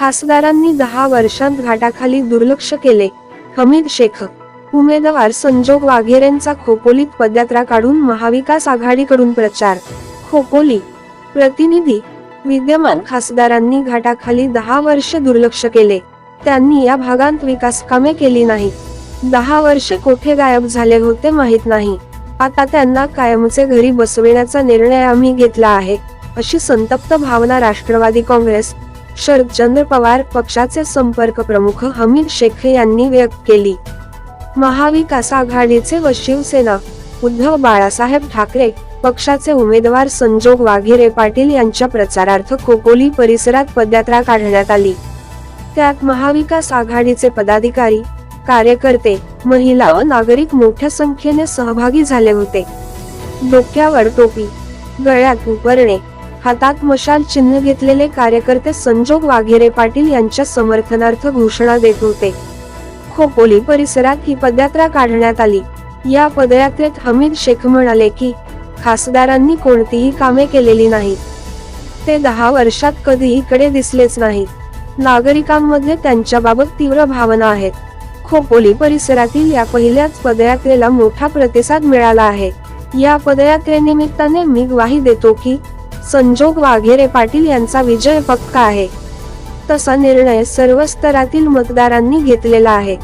खासदारांनी दहा वर्षांत घाटाखाली दुर्लक्ष केले. हमीद शेख उमेदवार संजोग वाघेरेंचा खोपोलीत पदयात्रा काढून महाविकास आघाडीकडून प्रचार. खोपोली प्रतिनिधी विद्यमान खासदारांनी घाटाखाली दहा वर्ष दुर्लक्ष केले. त्यांनी या भागांत विकास कामे केली नाहीत. दहा वर्षे कोठे गायब झाले होते माहीत नाही. आता त्यांना कायमचे घरी बसविण्याचा निर्णय आम्ही घेतला आहे अशी संतप्त भावना राष्ट्रवादी काँग्रेस शरदचंद्र पवार पक्षाचे संपर्क प्रमुख हमीद शेख यांनी व्यक्त केली. महाविकास आघाडीचे व शिवसेना उद्धव बाळासाहेब ठाकरे पक्षाचे उमेदवार संजोग वाघेरे पाटील यांच्या प्रचारार्थ खोपोली परिसरात पदयात्रा काढण्यात आली. त्यात महाविकास आघाडीचे पदाधिकारी कार्यकर्ते महिला व नागरिक मोठ्या संख्येने सहभागी झाले होते. डोक्यावर टोपी गळ्यात उपरणे हातात मशाल चिन्ह घेतलेले कार्यकर्ते संजोग वाघेरे पाटील यांच्या समर्थनार्थ घोषणा देत होते. खोपोली परिसरात ही पदयात्रा काढण्यात आली. या पदयात्रेत हमीद शेख म्हणाले की खासदारांनी कोणतीही कामे केलेली नाहीत. ते दहा वर्षात कधी इकडे दिसलेच नाहीत. नागरिकांमध्ये त्यांच्याबाबत तीव्र भावना आहेत. खोपोली परिसरातील या पहिल्याच पदयात्रेला मोठा प्रतिसाद मिळाला आहे. या पदयात्रेनिमित्ताने मी ग्वाही देतो की संजोग वाघेरे पाटील यांचा विजय पक्का आहे. तसा निर्णय सर्व स्तरातील मतदारांनी घेतलेला आहे.